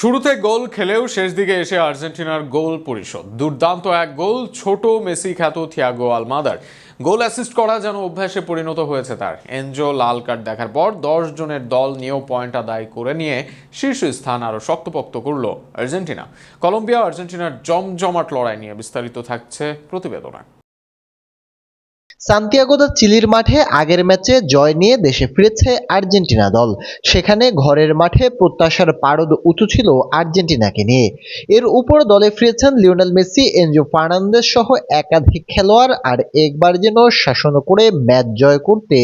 শুরুতে গোল খেলেও শেষ দিকে এসে আর্জেন্টিনার গোল পরিশোধ। দুর্দান্ত এক গোল, ছোট মেসি খ্যাত থিয়াগো আলমাদার। গোল অ্যাসিস্ট করা যেন অভ্যাসে পরিণত হয়েছে তার। এনজো লাল কার্ড দেখার পর দশ জনের দল নিয়েও পয়েন্ট আদায় করে নিয়ে শীর্ষ স্থান আরও শক্তপোক্ত করল আর্জেন্টিনা। কলম্বিয়া, আর্জেন্টিনার জমজমাট লড়াই নিয়ে বিস্তারিত থাকছে প্রতিবেদনা। সান্তিয়াগো দা চিলির মাঠে আগের ম্যাচে জয় নিয়ে দেশে ফিরেছে আর্জেন্টিনা দল। সেখানে ঘরের মাঠে প্রত্যাশার পারদ উঁচু ছিল আর্জেন্টিনাকে নিয়ে। এর উপর দলে ফিরেছেন লিওনেল মেসি, এনজো ফার্নান্দেস সহ একাধিক খেলোয়াড় আর একবার যেন শাসন করে ম্যাচ জয় করতে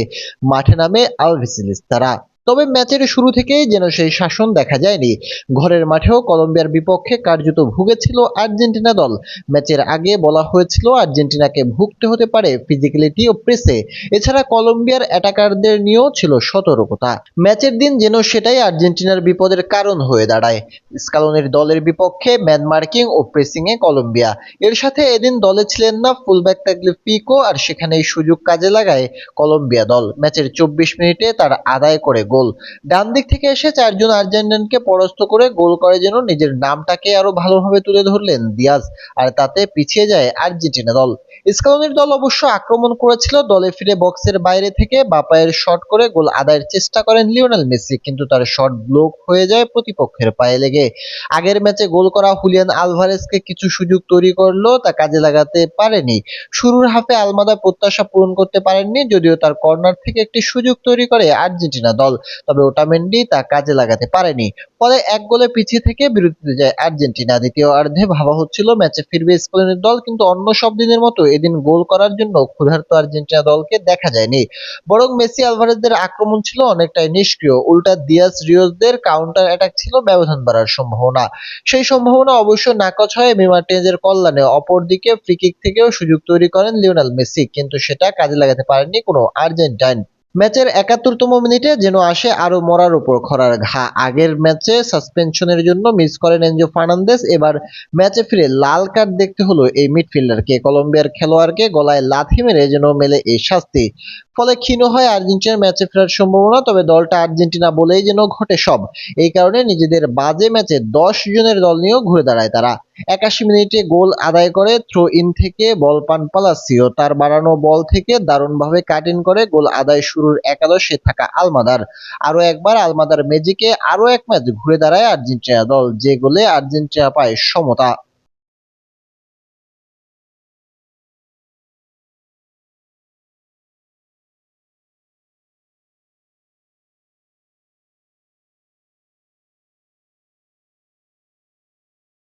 মাঠে নামে আলভিসিলিস তারা তবে ম্যাচের শুরু থেকেই যেন সেই শাসন দেখা যায়নি। ঘরের মাঠেও কলম্বিয়ার বিপক্ষে কার্যত ভুগেছিল আর্জেন্টিনা দল। ম্যাচের আগে বলা হয়েছিল আর্জেন্টিনাকে ভুগতে হতে পারে ফিজিক্যালিটি ও প্রেসে এছাড়া কলম্বিয়ার অ্যাটাকারদের নিয়েও ছিল সতর্কতা। ম্যাচের দিন যেন সেটাই আর্জেন্টিনার বিপদের কারণ হয়ে দাঁড়ায়। স্কালোনের দলের বিপক্ষে ম্যান মার্কিং ও প্রেসিংয়ে কলম্বিয়া। এর সাথে এদিন দলে ছিলেন না ফুলব্যাক পিকো আর সেখানে এই সুযোগ কাজে লাগায় কলম্বিয়া দল। ম্যাচের চব্বিশ মিনিটে তার আদায় করে গোল। ডান দিক থেকে এসে চারজন আর্জেন্টিনকে পরাস্ত করে গোল করে যেন নিজের নামটাকে আরও ভালোভাবে তুলে ধরলেন দিয়াজ, আর তাতে পিছিয়ে যায় আর্জেন্টিনা দল। স্কালোনির দল অবশ্য আক্রমণ করেছিল, দলে ফিরে বক্সের বাইরে থেকে বাপায়ের শট করে গোল আদায়ের চেষ্টা করেন লিওনেল মেসি, কিন্তু তার শট ব্লক হয়ে যায় প্রতিপক্ষের পায়ে লেগে। আগের ম্যাচে গোল করা হুলিয়ান আলভারেজকে কিছু সুযোগ তৈরি করলেও তা কাজে লাগাতে পারেনি। শুরুর হাফে আলমাদা প্রত্যাশা পূরণ করতে পারেননি, যদিও তার কর্নার থেকে একটি সুযোগ তৈরি করে আর্জেন্টিনা দল। তবে ওটামেন্ডি তা কাজে লাগাতে পারেনি। ফলে এক গোলে পিছিয়ে থেকে বিরতিতে যায় আর্জেন্টিনা। দ্বিতীয় অর্ধে ভাবা হচ্ছিল ম্যাচে ফিরবে স্পেনের দল, কিন্তু অন্য সব দিনের মতো এদিন গোল করার জন্য ক্ষুধার্ত আর্জেন্টিনা দলকে দেখা যায়নি। বরং মেসি আলভারেজদের আক্রমণ ছিল অনেকটাই নিষ্ক্রিয়। উল্টা দিয়াস রিওসদের কাউন্টার অ্যাটাক ছিল ব্যবধান বাড়ার সম্ভাবনা। সেই সম্ভাবনা অবশ্য নাকচ হয় এমি মার্টিনেজের কল্যাণে। অপরদিকে ফ্রিকিক থেকেও সুযোগ তৈরি করেন লিওনাল মেসি, কিন্তু সেটা কাজে লাগাতে পারেননি কোনো আর্জেন্টাইন। ম্যাচের একাত্তরতম মিনিটে যেন আসে আরও মরার উপর খরার ঘা। আগের ম্যাচে সাসপেনশনের জন্য মিস করেন এনজো ফার্নান্দেস এবার ম্যাচে ফিরে লাল কার্ড দেখতে হলো এই মিডফিল্ডারকে। কলম্বিয়ার খেলোয়াড়কে গলায় লাথি মেরে যেন মেলে এই শাস্তি। ফলে ক্ষীণ হয় আর্জেন্টিনার ম্যাচে ফেরার সম্ভাবনা, তবে দলটা আর্জেন্টিনা বলেই যেন ঘটে সব। এই কারণে নিজেদের বাজে ম্যাচে দশ জনের দল নিয়েও ঘুরে দাঁড়ায় তারা। একাশি মিনিটে গোল আদায় করে থ্রো ইন থেকে বল পান পালাসিও। তার বাড়ানো বল থেকে দারুণভাবে কাট ইন করে গোল আদায় শুরুর একাদশে থাকা আলমাদার। আরও একবার আলমাদার ম্যাজিকে আরও এক ম্যাচ ঘুরে দাঁড়ায় আর্জেন্টিনা দল, যে গোলে আর্জেন্টিনা পায় সমতা।